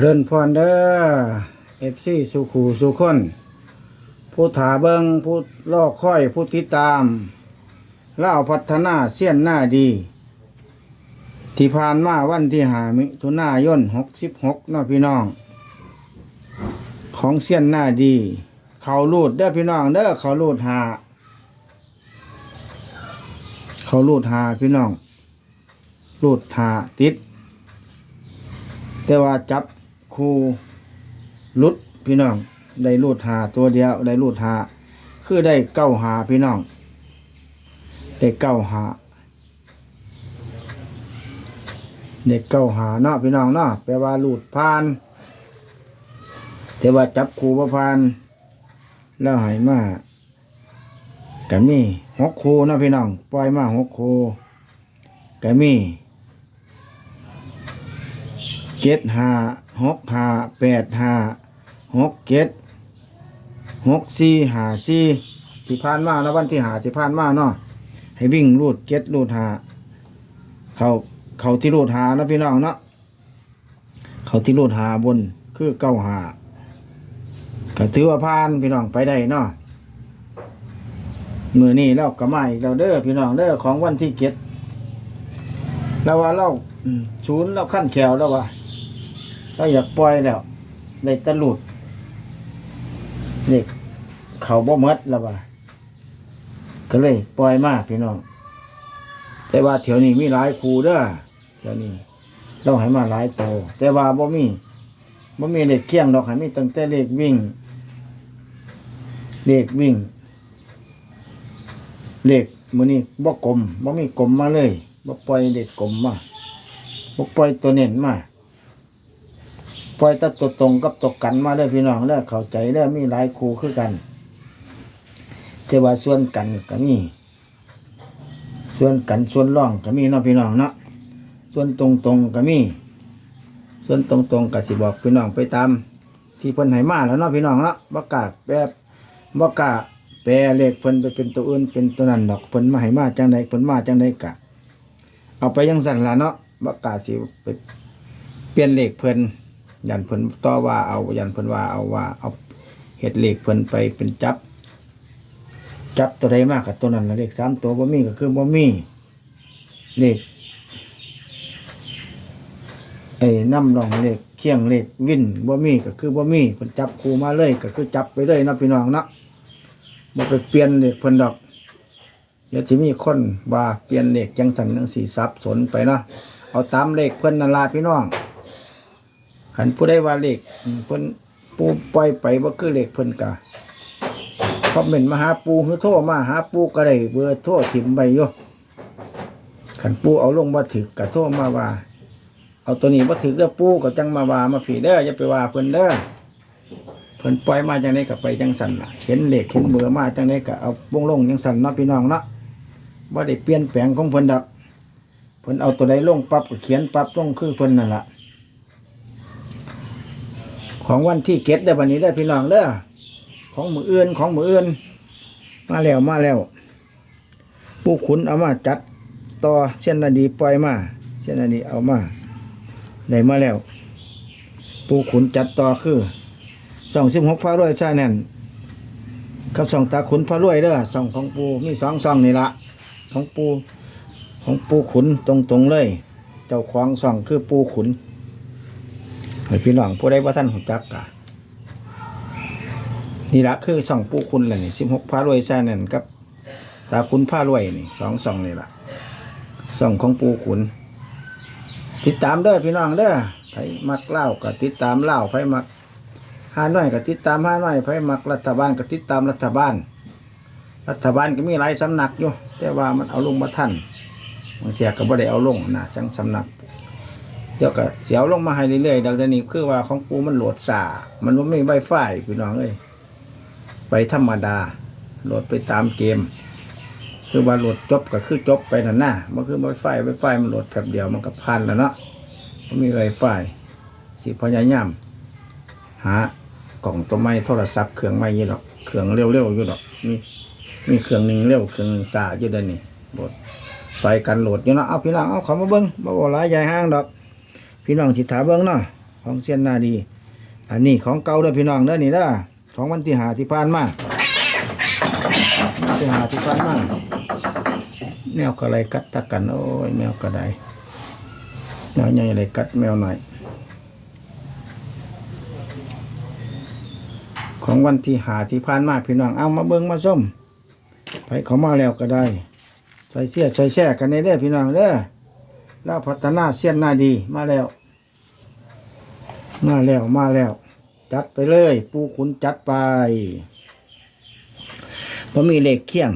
เริญพรเด้อเอฟซีสุขูสุคน ผู้ถาเบิงผู้ลอกค่อยผู้ติดตามเล่าพัฒนาเสี้ยนหน้าดี ที่ผ่านมาวันที่หามิถุนายนหกสิบหกนะพี่น้อง ของเสี้ยนหน้าดี เขาลูดเด้อพี่น้องเด้อเขาลูดหา เขาลูดหาพี่น้องลูดหาติดแต่ว่าจับ คู่ลุดพี่น้อง ได้ลูดหาตัวเดียวได้ลูดหาคือได้เก้าหาพี่น้อง ได้เก้าหาได้เก้าหาเนาะพี่น้องเนาะแปลว่าลูดพานแต่ว่าจับคู่บ่พานแล้วหายมากัมีหกคู่เนาะพี่น้องปล่อยมาหกคูกัมีเจ็ดหา หกห้าแปดห้าหกเจ็ดหกสี่ห้าสี่ที่ผ่านมาแล้ววันที่หาที่ผ่านมาเนาะให้วิ่งรูดเจ็ดรูดหาเขาเขาที่รูดหานะพี่น้องเนาะเขาที่รูดหาบนคือเก้าหาก็ถือว่าผ่านพี่น้องไปได้เนาะมือนี้เราก็มาอีกแล้วเด้อพี่น้องเด้อของวันที่เจ็ดเราว่าเราอืมศูนย์เราขั้นแขวแล้วว่า ก็อยากปล่อยแล้วได้แตะลุดเด็กเขาบ่หมดแล้วว่าก็เลยปล่อยมาพี่น้องแต่ว่าแถวนี้มีหลายครูเด้อแถวนี้เราให้มาหลายโตวแต่ว่าบ่มีบ่มีเลขเคียงดอกให้มีตั้งแต่เลขวิ่งเลขวิ่งเลขมื้อนี้บ่กลมบ่มีกลมมาเลยบ่ปล่อยเลขกลมมาบ่ปล่อยตัวเน้นมา ปล่อยตัตัวตรงกับตัวกันมาเด้อพี่น้องเด้อเข้าใจเด้อมีหลายครูคือกันแต่ว่าส่วนกันก็มี ส่วนกันส่วนร่องก็มีเนาะพี่น้องเนาะส่วนตรงตรงก็มี ส่วนตรงตรงก็สิบอกพี่น้องไปตาม ที่เพิ่นให้มาแล้วเนาะพี่น้องเนาะบ่กล้าแบบบ่กล้าแปลเลขเพิ่นไปเป็นตัวอื่นเป็นตัวนั้นดอกเพิ่นมาให้มาจังใดเพิ่นมาจังใดกะ เอาไปยังสั่นละเนาะบ่กล้าสิไปเปลี่ยนเลขเพิ่น ยันเพิ่นต่อว่าเอายันเพิ่นว่าเอาว่าเอาเฮ็ดเหลขเพิ่นไปเป็นจับ จับตัวใดมากกับตัวนั้นละเลขสามตัวบ่มีก็คือบ่มีเลขไอ้น้ำรองเลขเคียงเลขวินบ่มีก็คือบ่มีเพิ่นจับคู่มาเลยก็คือจับไปเลยนาะพี่น้องเนาะบ่ไปเปลี่ยนเลขเพิ่นดอกเดี๋ยวสิมีคนว่าเปลี่ยนเลขจังสันจังสีสับสนไปเนาะเอาตามเลขเพิ่นนั่นล่ะพี่น้อง ขันผู้ได้ว่าเลขอืมเพิ่นปูปล่อยไปว่าคือเลขเพิ่นกะคอมเมนต์มาหาปูหือโทรมาหาปูก็ได้เบอร์โทรถิ่มไปอยู่ขันปูเอาลงบ่ถึกกะโทรมาว่า เอาตัวนี้บ่ถึกเด้อปูก็จังมาว่ามาผีเด้ออย่าไปว่าเพิ่นเด้อเพิ่นปล่อยมาจังไดก็ไปจังสันเห็นเลขเห็นเบอมาจังไดก็เอาวงลงจังสันเนาะพี่น้องเนาะบ่าได้เปลี่ยนแปลงของเพิ่นดอกเพิ่นเอาตัวใดลงปั๊บก็เขียนปั๊บลงคือเพิ่นนั่นแหละ ของวันที่เก็ดได้วันนี้ได้พี่น้องเด้อของมืออื่นของมืออื่น มาแล้วมาแล้วผู้ขุนเอามาจัดต่อเส้นนาดีปล่อยมาเส้นนาดีเอามาได้มาแล้วผู้ขุนจัดต่อคือสองสิบหกพระรวยใช่นั่นกับสองตาขุนพระรวยเด้อสองของปูมีสองสองนี่ละของปูของปูขุนตรงตรงๆเลย เจ้าของสองคือปูขุน พี่น้องผู้ใดว่าท่านหูจักกะนี่ละคือสองปูคุณแหละนี่สิบหกพารวยแซ่นั่นกับตาคุณพารวยนี่สองสองนี่ละสองของปูขุนติดตามเด้อพี่น้องเด้อไผมักเล่าก็ติดตามเล่าไผมักห้าน้อยก็ติดตามห้าน้อยไผมักรัฐบาลก็ติดตามรัฐบาล รัฐบาลก็มีหลายสำนักอยู่แต่ว่ามันเอาลงมาทันบางทีก็บ่ได้เอาลงนะจังสำนัก เดี๋ยวก็เสียวลงมาให้เรื่อยๆดังนี้คือว่าของปูมันโหลดสามันว่าไม่ไวไฟพี่น้องเอ้ยไปธรรมดาโหลดไปตามเกม คือว่าโหลดจบก็คือจบไปนั่นน่ะมันคือไวไฟไวไฟมันโหลดแป๊บเดียวมันก็พันแล้วเนาะมันมีไวไฟสิพยายามหากล่องตัวไม้โทรศัพท์เครื่องไม้ยี่หรอกเครื่องเร็วๆอยู่หรอกมีมีเครื่องหนึ่งเร็วเครื่องหนึ่งสาอยู่เดี๋ยวนี้โหลดใส่กันโหลดอยู่นาะเอาพี่น้องเอาขอมาเบิ้งบ่บ่หลายใหญ่ห้างดอก พี่น้องสิถาเบิ่งเนาะของเซียนนาดี อันนี้ของเก่าเด้อพี่น้องเด้อนี่เด้อของวันที่หาที่ผ่านมาวันที่หาที่ผ่านมาแมวกระไรกัดตะกันโอ้ยแมวกระไดแมวใหญ่อะไรกัดแมวหน่อย ของวันที่หาที่ผ่านมาพี่น้องเอามาเบิ่งมาส้มไปเขามาแล้วก็ได้ใส่เสียใส่แช่กันในเด้อพี่น้องเด้อแล้วพัฒนาเสียนหน้าดีมาแล้ว มาแล้วมาแล้ว จัดไปเลย ปูขุนจัดไปพอมีเหล็กเคี่ยง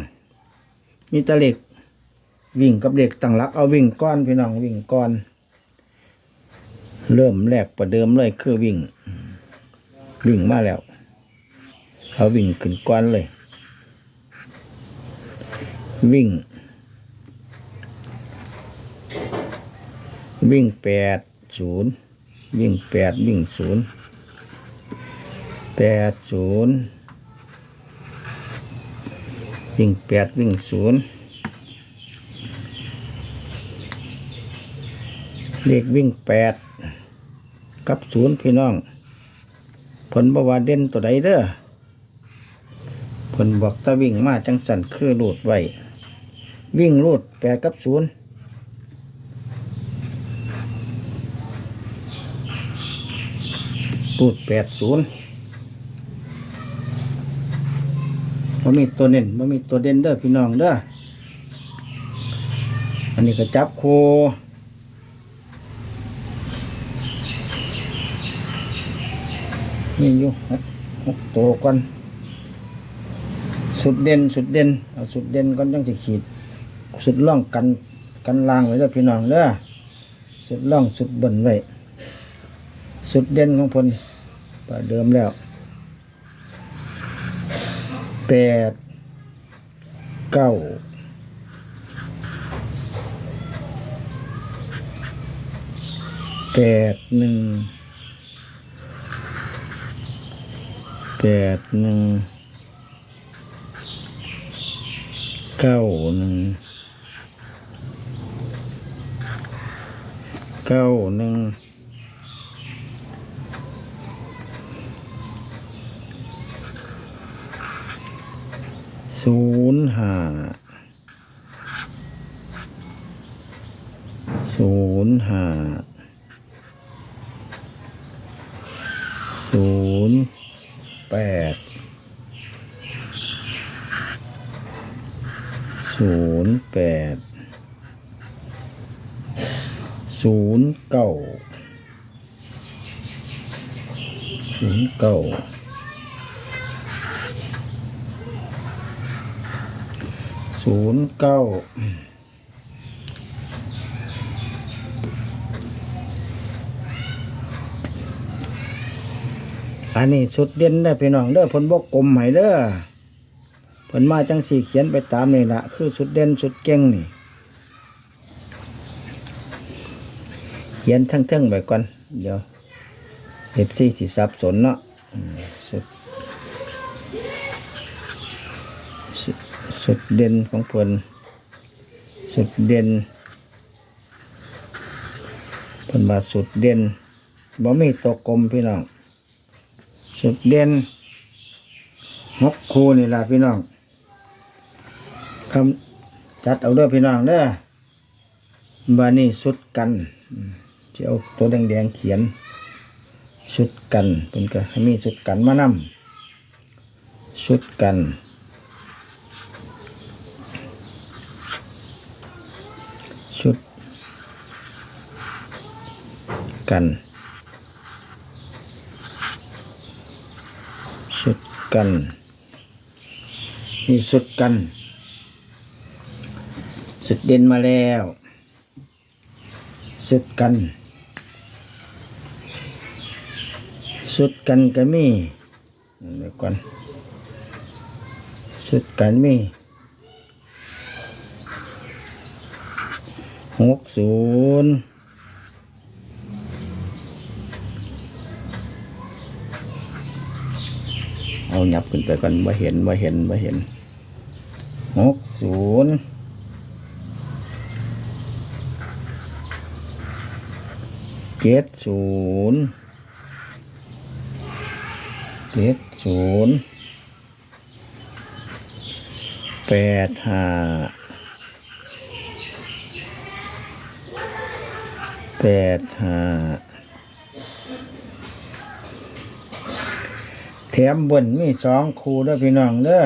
มีแตะเหล็กวิ่งกับเหล็กตั้งลักเอาวิ่งก้อนพี่น้องวิ่งก้อน เริ่มแรกประเดิมเลยคือวิ่ง วิ่งมาแล้วเขาวิ่งขึ้นก้อนเลย วิ่ง วิ่งแปดศูนย์ วิ่งแปดวิ่งศูนย์แปดศูนย์วิ่งแปดวิ่งศูนย์เลขวิ่งแปดกับศูนย์พี่น้อง ผลบวาเด่นตัวใดเด้อผลบอกตาวิ่งมาจังสันคือรูดไว้ วิ่งรูดแปดกับศูนย์ รูดแปดศูนย์มันมีตัวเด่นมันมีตัวเด่นเด้อพี่น้องเด้อ อันนี้ก็จับโคมีอยู่หกหกตัวก่อนสุดเด่นสุดเด่นเอาสุดเด่นก่อนจังสิขีด สุดล่องกันกันล่างไว้เด้อพี่น้องเด้อ สุดล่องสุดบนไว้ สุดเด่นของพน เดิมแล้วแปดเก้าแปดหนึ่งแปดหนึ่งเก้าหนึ่งเก้าหนึ่ง ศูนย์ห้าศูนย์ห้าศูนย์แปดศูนย์แปดศูนย์เก้าศูนย์เก้า ศูนย์เก้าอันนี้สุดเด่นเด้พี่น้องเด้อเพนบกกลมให้เด้อเพิ่นมาจังสีเขียนไปตามนี่ละคือสุดเด่นสุดเก่งนี่ เขียนทั้งๆไปก่อน เดี๋ยวเอฟซีสิสับสนเนาะสุดสุด สุดเด่นของเพิ่นสุดเด่นเพิ่นมาสุดเด่นบ่มีตัวกลมพี่น้องสุดเด่นหกคูนี่ล่ะพี่น้องคำจัดเอาเด้อพี่น้องเด้อบานี่สุดกันอืมสิเอาตัวแดงๆเขียนสุดกันเป็นก็ให้มีสุดกันมานำสุดกัน ชุด กันชุดกันนี่สุดกันสุดเด่นมาแล้วสุดกันสุดกันก็มีเดี๋ยวก่อนสุดกันมีหกศูนย์ เอาหยับขึ้นไปก่อนมาเห็นมาเห็นมาเห็นหกศูนย์เจ็ดศูนย์เจ็ดศูนย์แปดห้าแปดห้า แถมบนมีสองคูเด้อพี่น้องเด้อ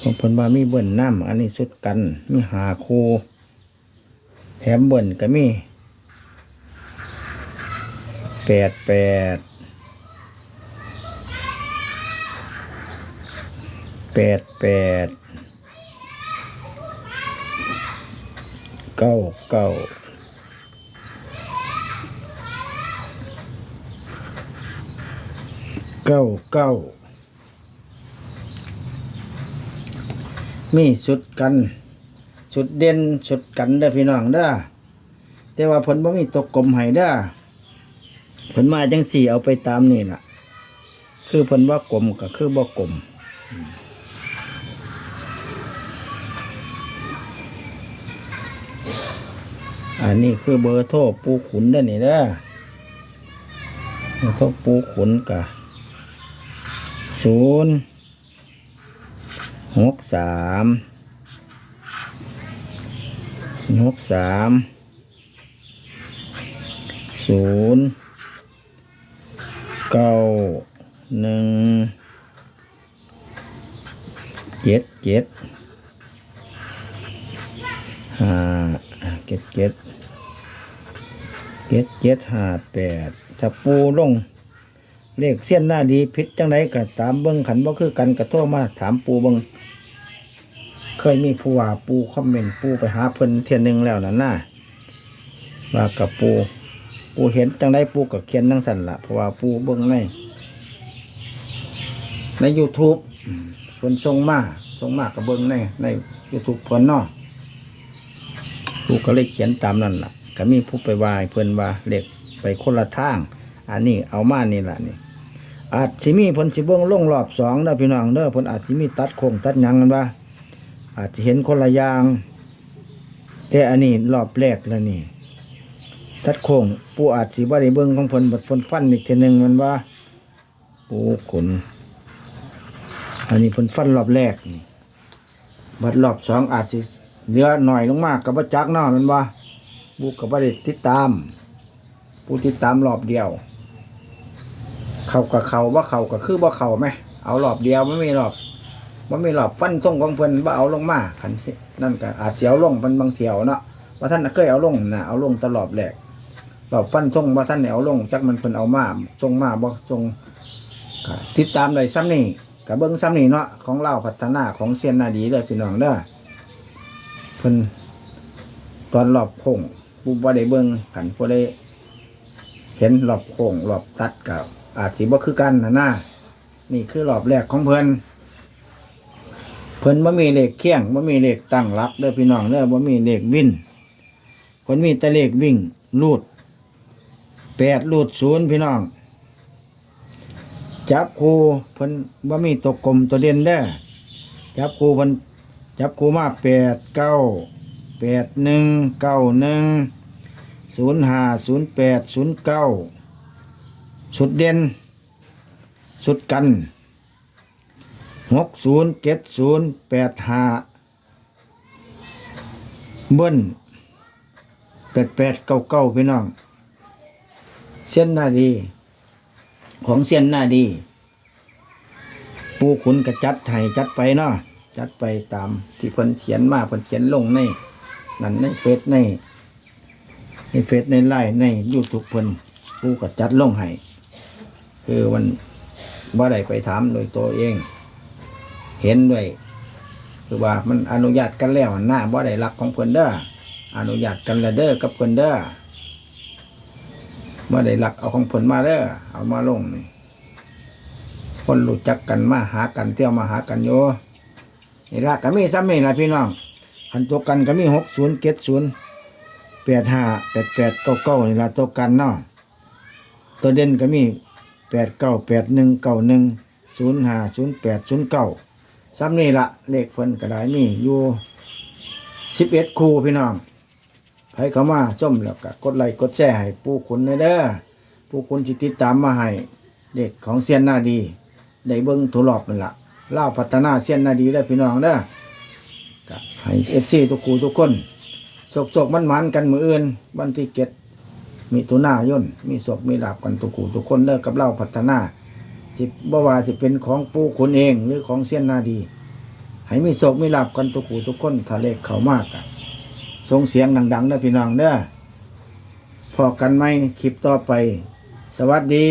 ของเพิ่นว่ามีเบิ่นน้ำอันนี้สุดกัน มีหาคูแถมบ่นก็มีแปดแปดแปดแปดเก้าเก้า เก้าเก้ามีสุดกันสุดเด่นสุดกันเด้อพี่น้องเด้อแต่ว่าผลบ่มีตกกลมให้เด้อผลมาจังสี่เอาไปตามนี่ล่ะ คือผลว่ากลมก็คือบ่กลมอันนี้คือเบอร์โทรปูขุนเด้อนี่เด้อเบอร์โทรปูขุนกะ ศูนย์หกสามหกสามศูนย์เก้าหนึ่งเจ็ดเจ็ดห้าเจ็ดเจ็ดเจ็ดเจ็ดห้าแปดถ้าปูลง เลขเส้นหน้าดีพิษจังไดก็ตามเบิ้งขันบ่คือกันกระโทรมาถามปูเบิงเคยมีผู้ว่าปูคอมเมนต์ปูไปหาเพิ่นเทียนหนึ่งแล้วนั่นน่ะว่ากับปูปูเห็นจังไดปูกับเขียนทั้งสันละเพราะว่าปูเบิ้งในใน YouTube ส่วนทรงมาทรงมากกับเบิ้งในใน YouTube เพิ่นเนาะปูก็เลยเขียนตามนั่นล่ะก็มีผู้ไปวายเพิ่นว่าเลขไปคนละทาง อันนี้เอามานี่แหละนี่ อาจสิมีเพิ่นสิเบิ่งลงรอบสองเด้อพี่น้องเด้อเพิ่นอาจสิมีตัดโค้งตัดหยังกันว่าอาจจะเห็นคนละอย่าง แต่อันนี้รอบแรกแล้วนี่ ตัดโค้งผู้อาจสิบ่ได้เบิ่งของเพิ่นบัดเพิ่นฟันอีกทีหนึงมันว่าปูขนอันนี้เพิ่นฟันรอบแรกนี่บัดรอบสองอาจสิเหลือหน่อยลงมากกับบ่จักเนาะมันว่าบุกกับบ่ได้ติดตาม ผู้ติดตามรอบเดียว เขากับเขาว่าเขาก็คือว่าเขาไหมเอารอบเดียวไม่มีรอบว่ามีรอบฟันทรงของเพิ่นว่าเอาลงมาคันนั่นก็อาจจะเอาลงเป็นบางเที่ยวเนาะว่าท่านเคยเอาลงนะเอาลงตลอดแหลกรอบฟันทรงว่าท่านเอาลงจักมันเพิ่นเอามาทรงมาบ่ทรงติดตามได้ซ้ำนี่กับเบิ้งซ้ำนี่เนาะของเราพัฒนาของเซียนนาดีเลยพี่น้องเด้อเพิ่นตอนรอบโค้งผู้บ่ได้เบิ้งกันผู้ได้เห็นรอบโค้งรอบตัดกับ อาจสิบ่คือกันนะนะนี่คือรอบแรกของเพิ่นเพิ่นบ่มีเลขเคี่ยงบ่มีเลขตั้งหลักเด้อพี่น้องเด้อบ่มีเลขวินเพิ่นมีแต่เลขวิ่งลูดแปดลูดศูนย์พี่น้อง จับคูเพิ่นบ่มีตกกลมตัวเด่นเด้อจับคูเพิ่นจับคูมาแปดเก้าแปดหนึ่งเก้าหนึ่งศูนย์ห้าศูนย์แปดศูนย์เก้า สุดเด่น สุดกันหกศูนย์เจ็ดศูนย์แปดห้าเบิ้ลแปดแปดเก้าเก้าพี่น้อง เส้นหน้าดี ของเส้นหน้าดี ปูขุนกระจัดให้จัดไปเนาะจัดไปตามที่เพิ่นเขียนมาเพิ่นเขียนลงในนั่นในเฟซในในเฟซในไลน์ในยูทูบเพิ่นผู้ก็จัดลงให้ คือมันบ่ได้ไปถามโดยตัวเอง เห็นด้วย คือว่ามันอนุญาตกันแล้วหน้าบ่ได้รักของเพิ่นเด้ออนุญาตกันล้วเด้อกับเพิ่นเด้อบ่ได้รักเอาของเพิ่นมาเด้อเอามาลงนี่คนรู้จักกันมาหากันเที่ยวมาหากันอยู่นี่ละก็มีซ้ำนี่ละพี่น้องคันตัวกันก็มี60 70แปดห้าแปดแปดเก้าเก้านี่ละตัวกันเนาะตัวเด่นก็มี แปดเก้าแปดหนึ่งเก้าหนึ่งศูนย์ห้าศูนย์แปดศูนย์เก้าซ้ำนี่ละเลขเพิ่นก็ได้มีอยู่สิบเอ็ดคู่พี่น้องใครเข้ามาชมแล้วก็กดไลค์กดแชร์ให้ผู้คนในเด้อผู้คนจิติดตามมาให้เด็กของเซียนนาดี ได้เบิ่งทุรอบนั่นละเล่าพัฒนาเซียนนาดีได้พี่น้องเด้อก็ให้เอฟซีทุกคูทุกคนสกๆมันๆกันมืออื่นวันที่เก็ด มีตุนายนมีศกมีหลาบกันตุกูทุกคนเลิกกับเล่าพัฒนาสิบ่ว่าสิเป็นของปูขุนเองหรือของเซียนนาดี ให้มีศกมีหลาบกันตุกูทุกคนทะเลเขามากกันส่งเสียงดังๆนะพี่น้องเด้อพอกันไหมคลิปต่อไป สวัสดี